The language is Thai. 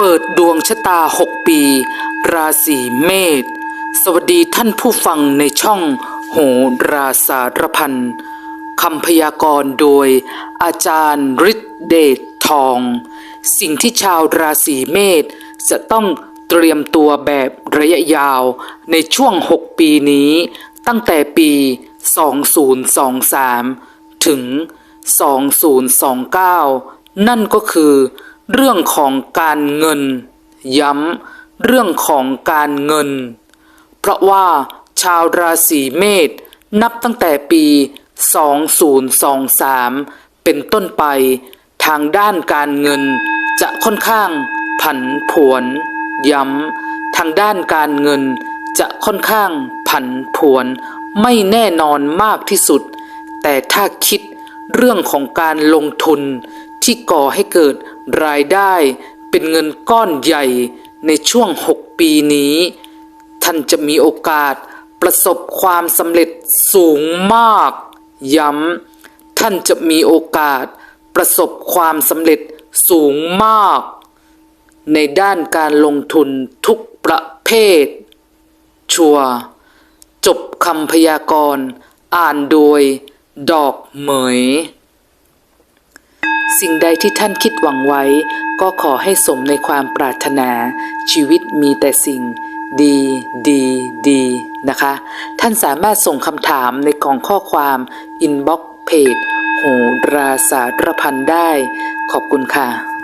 เปิดดวงชะตา 6 ปี ราศีเมษ สวัสดีท่านผู้ฟังในช่อง โหราสารพันคำพยากรณ์โดย อาจารย์ฤทธิเดชทอง สิ่งที่ชาวราศีเมษจะต้องเตรียมตัวแบบระยะยาวในช่วง 6 ปีนี้ ตั้งแต่ปี 2023 ถึง 2029 นั่นก็คือ เรื่องของการเงิน ย้ำเรื่องของการเงิน เพราะว่าชาวราศีเมษนับตั้งแต่ปี 2023 เป็นต้นไป ทางด้านการเงิน จะค่อนข้างผันผวน ย้ำทางด้านการเงิน จะค่อนข้างผันผวน ไม่แน่นอนมากที่สุด แต่ถ้าคิดเรื่องของการลงทุน ที่ก่อให้เกิดรายได้เป็นเงินก้อนใหญ่ในช่วง 6 ปีนี้ ท่านจะมีโอกาสประสบความสำเร็จสูงมาก ย้ำท่านจะมีโอกาสประสบความสำเร็จสูงมาก ในด้านการลงทุนทุกประเภท ชัวร์จบคำพยากรณ์ อ่านโดย ดอกเหมย สิ่งใดที่ท่านคิดหวังไว้ ก็ขอให้สมในความปรารถนา ชีวิตมีแต่สิ่ง ดี ดี ดีนะคะ ท่านสามารถส่งคำถามในกล่องข้อความอินบ็อกเพจโหราสารพันได้ ขอบคุณค่ะ